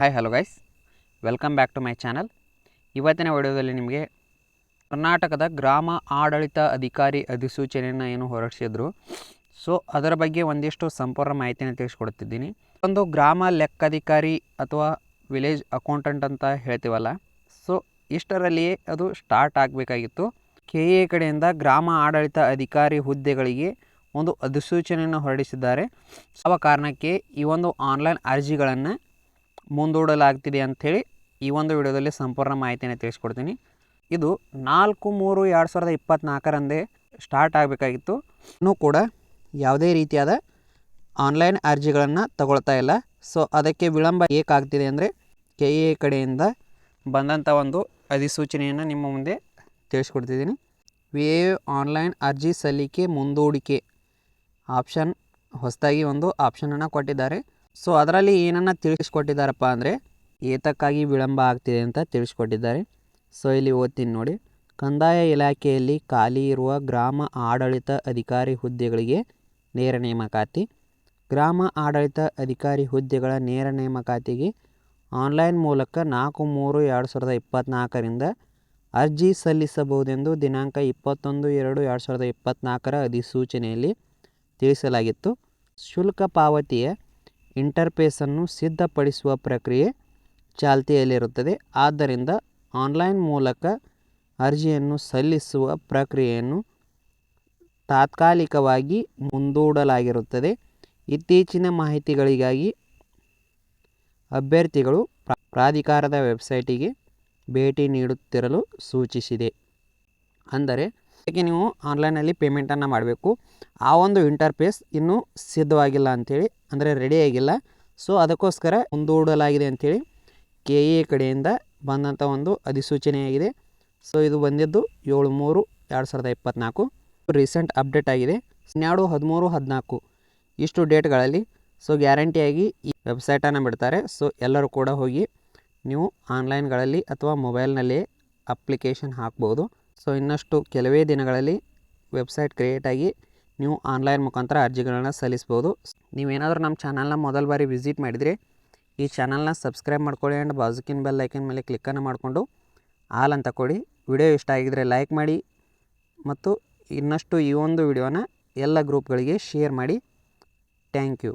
Hi hello guys welcome back to my channel ಇವತ್ತಿನ ವಿಡಿಯೋದಲ್ಲಿ ನಿಮಗೆ ಕರ್ನಾಟಕದ ಗ್ರಾಮ ಆಡಳಿತ ಅಧಿಕಾರಿ ಅಧಿಸೂಚನೆಯನ್ನು ಏನು ಹೊರಡಿಸಿದ್ರು. ಸೊ ಅದರ ಬಗ್ಗೆ ಒಂದಿಷ್ಟು ಸಂಪೂರ್ಣ ಮಾಹಿತಿಯನ್ನು ತಿಳಿಸ್ಕೊಡ್ತಿದ್ದೀನಿ. ಒಂದು ಗ್ರಾಮ ಲೆಕ್ಕಾಧಿಕಾರಿ ಅಥವಾ ವಿಲೇಜ್ ಅಕೌಂಟೆಂಟ್ ಅಂತ ಹೇಳ್ತೀವಲ್ಲ. ಸೊ ಇಷ್ಟರಲ್ಲಿಯೇ ಅದು ಸ್ಟಾರ್ಟ್ ಆಗಬೇಕಾಗಿತ್ತು. ಕೆ ಎ ಕಡೆಯಿಂದ ಗ್ರಾಮ ಆಡಳಿತ ಅಧಿಕಾರಿ ಹುದ್ದೆಗಳಿಗೆ ಒಂದು ಅಧಿಸೂಚನೆಯನ್ನು ಹೊರಡಿಸಿದ್ದಾರೆ. ಅವ ಕಾರಣಕ್ಕೆ ಈ ಒಂದು ಆನ್ಲೈನ್ ಅರ್ಜಿಗಳನ್ನು ಮುಂದೂಡಲಾಗ್ತಿದೆ ಅಂಥೇಳಿ ಈ ಒಂದು ವಿಡಿಯೋದಲ್ಲಿ ಸಂಪೂರ್ಣ ಮಾಹಿತಿಯನ್ನು ತಿಳಿಸ್ಕೊಡ್ತೀನಿ. ಇದು ನಾಲ್ಕು ಮೂರು ಎರಡು ಸಾವಿರದ ಇಪ್ಪತ್ತ್ನಾಲ್ಕರಂದೇ ಸ್ಟಾರ್ಟ್ ಆಗಬೇಕಾಗಿತ್ತು. ಇನ್ನೂ ಕೂಡ ಯಾವುದೇ ರೀತಿಯಾದ ಆನ್ಲೈನ್ ಅರ್ಜಿಗಳನ್ನು ತಗೊಳ್ತಾ ಇಲ್ಲ. ಸೊ, ಅದಕ್ಕೆ ವಿಳಂಬ ಏಕಾಗ್ತಿದೆ ಅಂದರೆ ಕೆ ಎ ಕಡೆಯಿಂದ ಬಂದಂಥ ಒಂದು ಅಧಿಸೂಚನೆಯನ್ನು ನಿಮ್ಮ ಮುಂದೆ ತಿಳಿಸ್ಕೊಡ್ತಿದ್ದೀನಿ. ವಿ ಎ ಆನ್ಲೈನ್ ಅರ್ಜಿ ಸಲ್ಲಿಕೆ ಮುಂದೂಡಿಕೆ ಆಪ್ಷನ್, ಹೊಸದಾಗಿ ಒಂದು ಆಪ್ಷನನ್ನು ಕೊಟ್ಟಿದ್ದಾರೆ. ಸೊ ಅದರಲ್ಲಿ ಏನನ್ನು ತಿಳಿಸ್ಕೊಟ್ಟಿದ್ದಾರಪ್ಪ ಅಂದರೆ, ಏತಕ್ಕಾಗಿ ವಿಳಂಬ ಆಗ್ತಿದೆ ಅಂತ ತಿಳಿಸ್ಕೊಟ್ಟಿದ್ದಾರೆ. ಸೊ ಇಲ್ಲಿ ಓದ್ತೀನಿ ನೋಡಿ. ಕಂದಾಯ ಇಲಾಖೆಯಲ್ಲಿ ಖಾಲಿ ಇರುವ ಗ್ರಾಮ ಆಡಳಿತ ಅಧಿಕಾರಿ ಹುದ್ದೆಗಳಿಗೆ ನೇರ ನೇಮಕಾತಿ. ಗ್ರಾಮ ಆಡಳಿತ ಅಧಿಕಾರಿ ಹುದ್ದೆಗಳ ನೇರ ನೇಮಕಾತಿಗೆ ಆನ್ಲೈನ್ ಮೂಲಕ ನಾಲ್ಕು ಮೂರು ಎರಡು ಸಾವಿರದ ಇಪ್ಪತ್ತ್ನಾಲ್ಕರಿಂದ ಅರ್ಜಿ ಸಲ್ಲಿಸಬಹುದೆಂದು ದಿನಾಂಕ ಇಪ್ಪತ್ತೊಂದು ಎರಡು ಎರಡು ಸಾವಿರದ ಇಪ್ಪತ್ತ್ನಾಲ್ಕರ ಅಧಿಸೂಚನೆಯಲ್ಲಿ ತಿಳಿಸಲಾಗಿತ್ತು. ಶುಲ್ಕ ಪಾವತಿಯ ಇಂಟರ್ಫೇಸನ್ನು ಸಿದ್ಧಪಡಿಸುವ ಪ್ರಕ್ರಿಯೆ ಚಾಲ್ತಿಯಲ್ಲಿರುತ್ತದೆ. ಆದ್ದರಿಂದ ಆನ್ಲೈನ್ ಮೂಲಕ ಅರ್ಜಿಯನ್ನು ಸಲ್ಲಿಸುವ ಪ್ರಕ್ರಿಯೆಯನ್ನು ತಾತ್ಕಾಲಿಕವಾಗಿ ಮುಂದೂಡಲಾಗಿರುತ್ತದೆ. ಇತ್ತೀಚಿನ ಮಾಹಿತಿಗಳಿಗಾಗಿ ಅಭ್ಯರ್ಥಿಗಳು ಪ್ರಾಧಿಕಾರದ ವೆಬ್ಸೈಟಿಗೆ ಭೇಟಿ ನೀಡುತ್ತಿರಲು ಸೂಚಿಸಿದೆ. ಅಂದರೆ ಅದಕ್ಕೆ ನೀವು ಆನ್ಲೈನಲ್ಲಿ ಪೇಮೆಂಟನ್ನು ಮಾಡಬೇಕು. ಆ ಒಂದು ಇಂಟರ್ಫೇಸ್ ಇನ್ನೂ ಸಿದ್ಧವಾಗಿಲ್ಲ ಅಂಥೇಳಿ, ಅಂದರೆ ರೆಡಿ ಆಗಿಲ್ಲ. ಸೊ, ಅದಕ್ಕೋಸ್ಕರ ಮುಂದೂಡಲಾಗಿದೆ ಅಂಥೇಳಿ ಕೆ ಎ ಕಡೆಯಿಂದ ಬಂದಂಥ ಒಂದು ಅಧಿಸೂಚನೆಯಾಗಿದೆ. ಸೊ, ಇದು ಬಂದಿದ್ದು ಏಳು ಮೂರು ಎರಡು ಸಾವಿರದ ಇಪ್ಪತ್ತ್ನಾಲ್ಕು. ರೀಸೆಂಟ್ ಅಪ್ಡೇಟ್ ಆಗಿದೆ. ಹನ್ನೆರಡು ಹದಿಮೂರು ಹದಿನಾಲ್ಕು. ಇಷ್ಟು ಡೇಟ್ಗಳಲ್ಲಿ, ಸೊ, ಗ್ಯಾರಂಟಿಯಾಗಿ ಈ ವೆಬ್ಸೈಟನ್ನು ಬಿಡ್ತಾರೆ. ಸೊ, ಎಲ್ಲರೂ ಕೂಡ ಹೋಗಿ ನೀವು ಆನ್ಲೈನ್ಗಳಲ್ಲಿ ಅಥವಾ ಮೊಬೈಲ್ನಲ್ಲಿ ಅಪ್ಲಿಕೇಶನ್ ಹಾಕ್ಬೋದು. ಸೊ ಇನ್ನಷ್ಟು ಕೆಲವೇ ದಿನಗಳಲ್ಲಿ ವೆಬ್ಸೈಟ್ ಕ್ರಿಯೇಟ್ ಆಗಿ ನೀವು ಆನ್ಲೈನ್ ಮುಖಾಂತರ ಅರ್ಜಿಗಳನ್ನು ಸಲ್ಲಿಸ್ಬೋದು. ನೀವೇನಾದರೂ ನಮ್ಮ ಚಾನಲ್ನ ಮೊದಲ ಬಾರಿ ವಿಸಿಟ್ ಮಾಡಿದರೆ ಈ ಚಾನಲ್ನ ಸಬ್ಸ್ಕ್ರೈಬ್ ಮಾಡ್ಕೊಳ್ಳಿ ಆ್ಯಂಡ್ ಬಾಜುಕಿನ ಬೆಲ್ ಐಕನ್ ಮೇಲೆ ಕ್ಲಿಕ್ಕನ್ನು ಮಾಡಿಕೊಂಡು ಆಲ್ ಅಂತ ಕೊಡಿ. ವಿಡಿಯೋ ಇಷ್ಟ ಆಗಿದರೆ ಲೈಕ್ ಮಾಡಿ ಮತ್ತು ಇನ್ನಷ್ಟು ಈ ಒಂದು ವಿಡಿಯೋನ ಎಲ್ಲ ಗ್ರೂಪ್ಗಳಿಗೆ ಶೇರ್ ಮಾಡಿ. Thank you